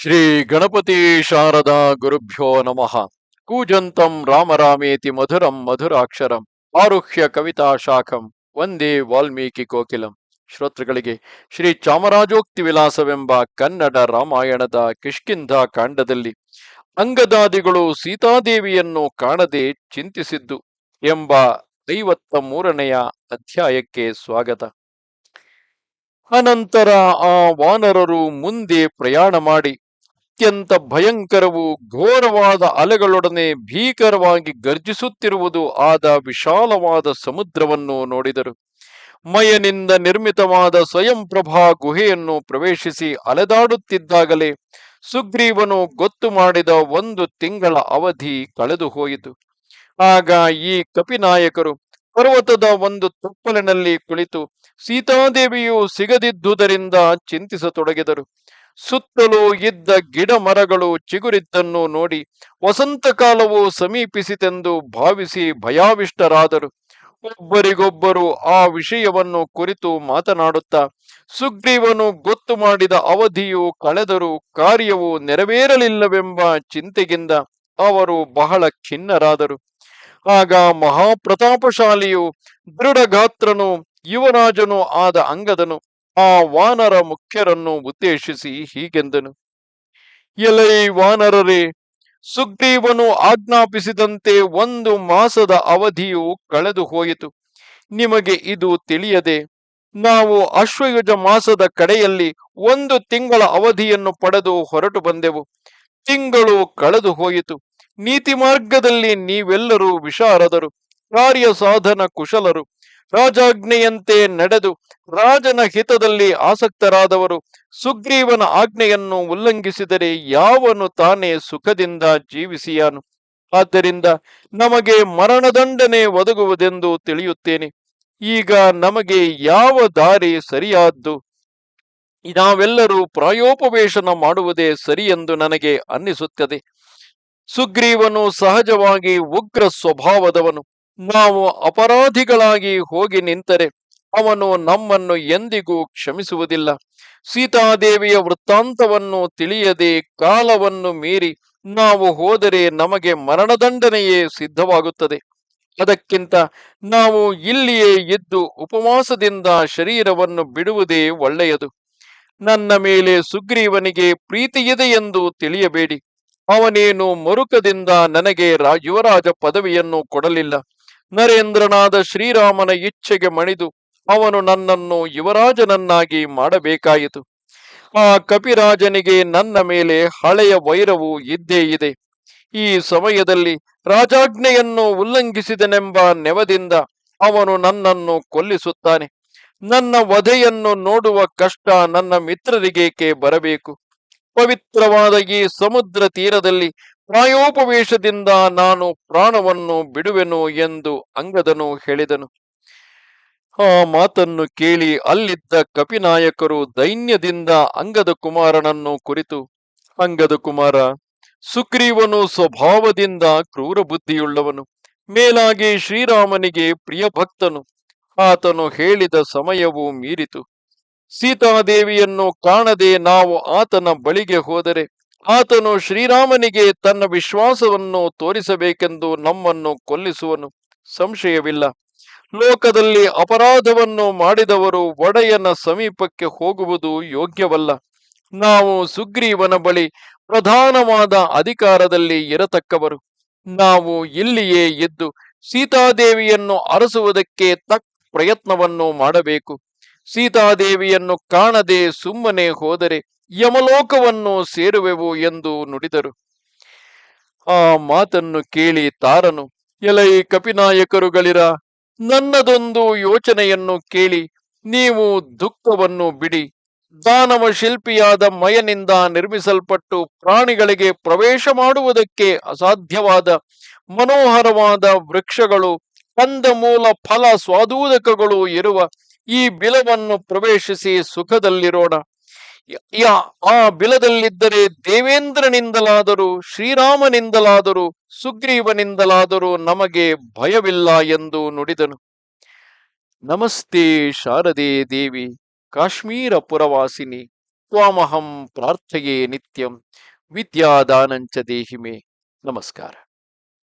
ಶ್ರೀ ಗಣಪತಿ ಶಾರದಾ ಗುರುಭ್ಯೋ ನಮಃ. ಕೂಜಂತಂ ರಾಮರಾಮೇತಿ ಮಧುರಂ ಮಧುರಾಕ್ಷರಂ ಆರುಹ್ಯ ಕವಿತಾ ಶಾಖಂ ಒಂದೇ ವಾಲ್ಮೀಕಿ ಕೋಕಿಲಂ. ಶ್ರೋತೃಗಳಿಗೆ ಶ್ರೀ ಚಾಮರಾಜೋಕ್ತಿ ವಿಲಾಸವೆಂಬ ಕನ್ನಡ ರಾಮಾಯಣದ ಕಿಷ್ಕಿಂಧ ಕಾಂಡದಲ್ಲಿ ಅಂಗದಾದಿಗಳು ಸೀತಾದೇವಿಯನ್ನು ಕಾಣದೆ ಚಿಂತಿಸಿದ್ದು ಎಂಬ ಐವತ್ತ ಮೂರನೆಯ ಅಧ್ಯಾಯಕ್ಕೆ ಸ್ವಾಗತ. ಅನಂತರ ಆ ವಾನರರು ಮುಂದೆ ಪ್ರಯಾಣ ಮಾಡಿ ಅತ್ಯಂತ ಭಯಂಕರವು ಘೋರವಾದ ಅಲೆಗಳೊಡನೆ ಭೀಕರವಾಗಿ ಗರ್ಜಿಸುತ್ತಿರುವುದು ಆದ ವಿಶಾಲವಾದ ಸಮುದ್ರವನ್ನು ನೋಡಿದರು. ಮಯನಿಂದ ನಿರ್ಮಿತವಾದ ಸ್ವಯಂಪ್ರಭಾ ಗುಹೆಯನ್ನು ಪ್ರವೇಶಿಸಿ ಅಲೆದಾಡುತ್ತಿದ್ದಾಗಲೇ ಸುಗ್ರೀವನು ಗೊತ್ತು ಮಾಡಿದ ಒಂದು ತಿಂಗಳ ಅವಧಿ ಕಳೆದು ಹೋಯಿತು. ಆಗ ಈ ಕಪಿನಾಯಕರು ಪರ್ವತದ ಒಂದು ತಪ್ಪಲಿನಲ್ಲಿ ಕುಳಿತು ಸೀತಾದೇವಿಯು ಸಿಗದಿದ್ದುದರಿಂದ ಚಿಂತಿಸತೊಡಗಿದರು. ಸುತ್ತಲೂ ಇದ್ದ ಗಿಡ ಮರಗಳು ಚಿಗುರಿದ್ದನ್ನು ನೋಡಿ ವಸಂತ ಕಾಲವು ಸಮೀಪಿಸಿತೆಂದು ಭಾವಿಸಿ ಭಯಾವಿಷ್ಟರಾದರು. ಒಬ್ಬರಿಗೊಬ್ಬರು ಆ ವಿಷಯವನ್ನು ಕುರಿತು ಮಾತನಾಡುತ್ತಾ, ಸುಗ್ರೀವನು ಗೊತ್ತು ಮಾಡಿದ ಅವಧಿಯು ಕಳೆದರೂ ಕಾರ್ಯವು ನೆರವೇರಲಿಲ್ಲವೆಂಬ ಚಿಂತೆಗಿಂದ ಅವರು ಬಹಳ ಖಿನ್ನರಾದರು. ಆಗ ಮಹಾಪ್ರತಾಪಶಾಲಿಯು ದೃಢಗಾತ್ರನು, ಯುವರಾಜನು ಆದ ಅಂಗದನು. ಆ ವಾನರ ಮುಖ್ಯರನ್ನು ಉದ್ದೇಶಿಸಿ ಹೀಗೆಂದನು. ಎಲೈ ವಾನರರೇ, ಸುಗ್ರೀವನು ಆಜ್ಞಾಪಿಸಿದಂತೆ ಒಂದು ಮಾಸದ ಅವಧಿಯು ಕಳೆದು ಹೋಯಿತು. ನಿಮಗೆ ಇದು ತಿಳಿಯದೆ, ನಾವು ಅಶ್ವಯುಜ ಮಾಸದ ಕಡೆಯಲ್ಲಿ ಒಂದು ತಿಂಗಳ ಅವಧಿಯನ್ನು ಪಡೆದು ಹೊರಟು ಬಂದೆವು. ತಿಂಗಳು ಕಳೆದು ಹೋಯಿತು. ನೀತಿ ಮಾರ್ಗದಲ್ಲಿ ನೀವೆಲ್ಲರೂ ವಿಶಾರದರು. ಕಾರ್ಯ ಸಾಧನ ಕುಶಲರು. ರಾಜಾಜ್ಞೆಯಂತೆ ನಡೆದು ರಾಜನ ಹಿತದಲ್ಲಿ ಆಸಕ್ತರಾದವರು ಸುಗ್ರೀವನ ಆಜ್ಞೆಯನ್ನು ಉಲ್ಲಂಘಿಸಿದರೆ ಯಾವನು ತಾನೇ ಸುಖದಿಂದ ಜೀವಿಸಿಯಾನು. ಆದ್ದರಿಂದ ನಮಗೆ ಮರಣದಂಡನೆ ಒದಗುವುದೆಂದು ತಿಳಿಯುತ್ತೇನೆ. ಈಗ ನಮಗೆ ಯಾವ ದಾರಿ ಸರಿಯಾದ್ದು? ನಾವೆಲ್ಲರೂ ಪ್ರಾಯೋಪವೇಶನ ಮಾಡುವುದೇ ಸರಿ ಎಂದು ನನಗೆ ಅನ್ನಿಸುತ್ತದೆ. ಸುಗ್ರೀವನು ಸಹಜವಾಗಿ ಉಗ್ರ ಸ್ವಭಾವದವನು. ನಾವು ಅಪರಾಧಿಗಳಾಗಿ ಹೋಗಿ ನಿಂತರೆ ಅವನು ನಮ್ಮನ್ನು ಎಂದಿಗೂ ಕ್ಷಮಿಸುವುದಿಲ್ಲ. ಸೀತಾದೇವಿಯ ವೃತ್ತಾಂತವನ್ನು ತಿಳಿಯದೆ ಕಾಲವನ್ನು ಮೀರಿ ನಾವು ಹೋದರೆ ನಮಗೆ ಮರಣದಂಡನೆಯೇ ಸಿದ್ಧವಾಗುತ್ತದೆ. ಅದಕ್ಕಿಂತ ನಾವು ಇಲ್ಲಿಯೇ ಇದ್ದು ಉಪವಾಸದಿಂದ ಶರೀರವನ್ನು ಬಿಡುವುದೇ ಒಳ್ಳೆಯದು. ನನ್ನ ಮೇಲೆ ಸುಗ್ರೀವನಿಗೆ ಪ್ರೀತಿಯಿದೆ ಎಂದು ತಿಳಿಯಬೇಡಿ. ಅವನೇನು ಮರುಕದಿಂದ ನನಗೆ ರಾ ಯುವರಾಜ ಪದವಿಯನ್ನು ಕೊಡಲಿಲ್ಲ. ನರೇಂದ್ರನಾದ ಶ್ರೀರಾಮನ ಇಚ್ಛೆಗೆ ಮಣಿದು ಅವನು ನನ್ನನ್ನು ಯುವರಾಜನನ್ನಾಗಿ ಮಾಡಬೇಕಾಯಿತು. ಆ ಕಪಿರಾಜನಿಗೆ ನನ್ನ ಮೇಲೆ ಹಳೆಯ ವೈರವು ಇದ್ದೇ ಇದೆ. ಈ ಸಮಯದಲ್ಲಿ ರಾಜಾಜ್ಞೆಯನ್ನು ಉಲ್ಲಂಘಿಸಿದನೆಂಬ ನೆವದಿಂದ ಅವನು ನನ್ನನ್ನು ಕೊಲ್ಲಿಸುತ್ತಾನೆ. ನನ್ನ ವಧೆಯನ್ನು ನೋಡುವ ಕಷ್ಟ ನನ್ನ ಮಿತ್ರರಿಗೇಕೆ ಬರಬೇಕು? ಪವಿತ್ರವಾದ ಈ ಸಮುದ್ರ ತೀರದಲ್ಲಿ ಪ್ರಾಯೋಪವೇಶದಿಂದ ನಾನು ಪ್ರಾಣವನ್ನು ಬಿಡುವೆನು ಎಂದು ಅಂಗದನು ಹೇಳಿದನು. ಆ ಮಾತನ್ನು ಕೇಳಿ ಅಲ್ಲಿದ್ದ ಕಪಿನಾಯಕರು ದೈನ್ಯದಿಂದ ಅಂಗದ ಕುಮಾರನನ್ನು ಕುರಿತು, ಅಂಗದ ಕುಮಾರ, ಸುಗ್ರೀವನು ಸ್ವಭಾವದಿಂದ ಕ್ರೂರ ಬುದ್ಧಿಯುಳ್ಳವನು ಮೇಲಾಗಿ ಶ್ರೀರಾಮನಿಗೆ ಪ್ರಿಯ ಭಕ್ತನು ಆತನು ಹೇಳಿದ ಸಮಯವು ಮೀರಿತು. ಸೀತಾದೇವಿಯನ್ನು ಕಾಣದೆ ನಾವು ಆತನ ಬಳಿಗೆ ಹೋದರೆ ಆತನು ಶ್ರೀರಾಮನಿಗೆ ತನ್ನ ವಿಶ್ವಾಸವನ್ನು ತೋರಿಸಬೇಕೆಂದು ನಮ್ಮನ್ನು ಕೊಲ್ಲಿಸುವನು. ಸಂಶಯವಿಲ್ಲ. ಲೋಕದಲ್ಲಿ ಅಪರಾಧವನ್ನು ಮಾಡಿದವರು ಒಡೆಯನ ಸಮೀಪಕ್ಕೆ ಹೋಗುವುದು ಯೋಗ್ಯವಲ್ಲ. ನಾವು ಸುಗ್ರೀವನ ಬಳಿ ಪ್ರಧಾನವಾದ ಅಧಿಕಾರದಲ್ಲಿ ಇರತಕ್ಕವರು. ನಾವು ಇಲ್ಲಿಯೇ ಎದ್ದು ಸೀತಾದೇವಿಯನ್ನು ಅರಸುವುದಕ್ಕೆ ತಕ್ಕ ಪ್ರಯತ್ನವನ್ನು ಮಾಡಬೇಕು. ಸೀತಾದೇವಿಯನ್ನು ಕಾಣದೆ ಸುಮ್ಮನೆ ಹೋದರೆ ಯಮಲೋಕವನ್ನು ಸೇರುವೆವು ಎಂದು ನುಡಿದರು. ಆ ಮಾತನ್ನು ಕೇಳಿ ತಾರನು, ಎಲೈ ಕಪಿನಾಯಕರುಗಳಿರ, ನನ್ನದೊಂದು ಯೋಚನೆಯನ್ನು ಕೇಳಿ, ನೀವು ದುಃಖವನ್ನು ಬಿಡಿ. ದಾನವ ಶಿಲ್ಪಿಯಾದ ಮಯನಿಂದ ನಿರ್ಮಿಸಲ್ಪಟ್ಟು ಪ್ರಾಣಿಗಳಿಗೆ ಪ್ರವೇಶ ಮಾಡುವುದಕ್ಕೆ ಅಸಾಧ್ಯವಾದ ಮನೋಹರವಾದ ವೃಕ್ಷಗಳು ಕಂದಮೂಲ ಫಲ ಸ್ವಾದೂದಕಗಳು ಇರುವ ಈ ಬಿಲವನ್ನು ಪ್ರವೇಶಿಸಿ ಸುಖದಲ್ಲಿರೋಣ. ಆ ಬಿಲದಲ್ಲಿದ್ದರೆ ದೇವೇಂದ್ರನಿಂದಲಾದರೂ, ಶ್ರೀರಾಮನಿಂದಲಾದರೂ, ಸುಗ್ರೀವನಿಂದಲಾದರೂ ನಮಗೆ ಭಯವಿಲ್ಲ ಎಂದು ನುಡಿದನು. ನಮಸ್ತೆ ಶಾರದೆ ದೇವಿ, ಕಾಶ್ಮೀರ ಪುರವಾಸಿನಿ, ತ್ವಾಮಹಂ ಪ್ರಾರ್ಥೆಯೇ ನಿತ್ಯಂ, ವಿದ್ಯಾದಾನಂಚ ದೇಹಿಮೆ. ನಮಸ್ಕಾರ.